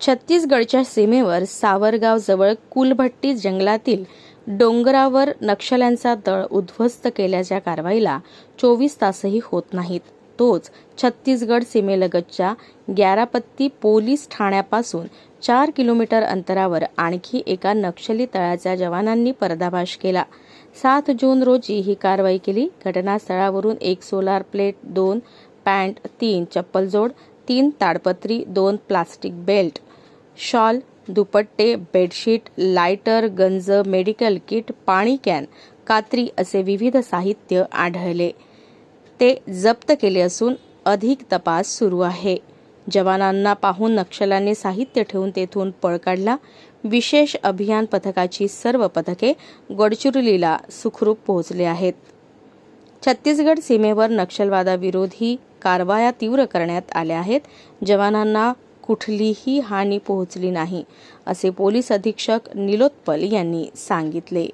छत्तीसगडच्या सीमेवर सावरगाव जवळ कुलभट्टी जंगलातील डोंगरावर नक्षल्यांचा दळ उद्ध्वस्त केल्याच्या कारवाईला चोवीस तासही होत नाहीत. तोच छत्तीसगड सीमेलगतच्या ग्यारापत्ती पोलीस ठाण्यापासून चार किलोमीटर अंतरावर आणखी एका नक्षली तळाच्या जवानांनी पर्दाभाष केला. सात जून रोजी ही कारवाई केली. घटनास्थळावरून एक सोलार प्लेट दोन पॅन्ट तीन चप्पलजोड तीन ताडपत्री दोन प्लास्टिक बेल्ट शॉल दुपट्टे बेडशीट लायटर गंज मेडिकल किट पाणी कॅन कात्री असे विविध साहित्य आढळले. ते जप्त केले असून अधिक तपास सुरू आहे. जवानांना पाहून नक्षल्यांनी साहित्य ठेवून तेथून पळ काढला. विशेष अभियान पथकाची सर्व पथके गडचिरोलीला सुखरूप पोहोचले आहेत. छत्तीसगड सीमेवर नक्षलवादाविरोधी कारवाया तीव्र करण्यात आल्या आहेत. जवानांना कुठलीही हानी पोहोचली नाही असे पोलीस अधीक्षक निलोत्पल यांनी सांगितले.